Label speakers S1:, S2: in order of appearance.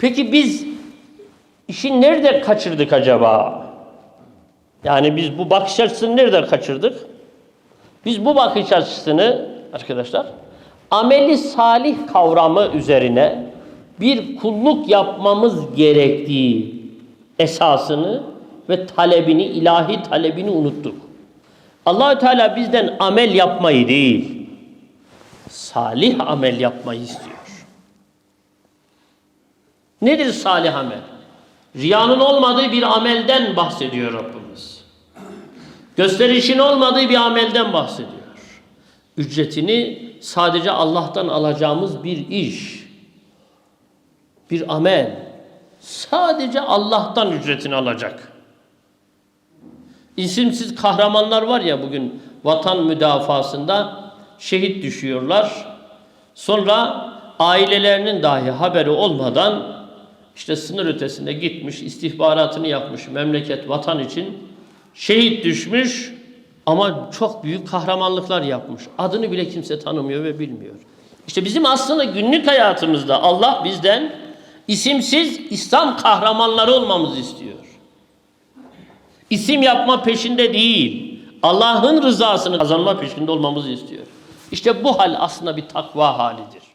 S1: Peki biz işi nerede kaçırdık acaba? Yani biz bu bakış açısını nerede kaçırdık? Biz bu bakış açısını arkadaşlar ameli salih kavramı üzerine bir kulluk yapmamız gerektiği esasını ve talebini, ilahi talebini unuttuk. Allahü Teala bizden amel yapmayı değil, salih amel yapmayı istiyor. Nedir salih amel? Riyanın olmadığı bir amelden bahsediyor Rabbimiz. Gösterişin olmadığı bir amelden bahsediyor. Ücretini sadece Allah'tan alacağımız bir iş, bir amel. Sadece Allah'tan ücretini alacak. İsimsiz kahramanlar var ya bugün vatan müdafasında şehit düşüyorlar. Sonra ailelerinin dahi haberi olmadan işte sınır ötesinde gitmiş, istihbaratını yapmış memleket, vatan için şehit düşmüş ama çok büyük kahramanlıklar yapmış. Adını bile kimse tanımıyor ve bilmiyor. İşte bizim aslında günlük hayatımızda Allah bizden isimsiz İslam kahramanları olmamızı istiyor. İsim yapma peşinde değil, Allah'ın rızasını kazanma peşinde olmamızı istiyor. İşte bu hal aslında bir takva halidir.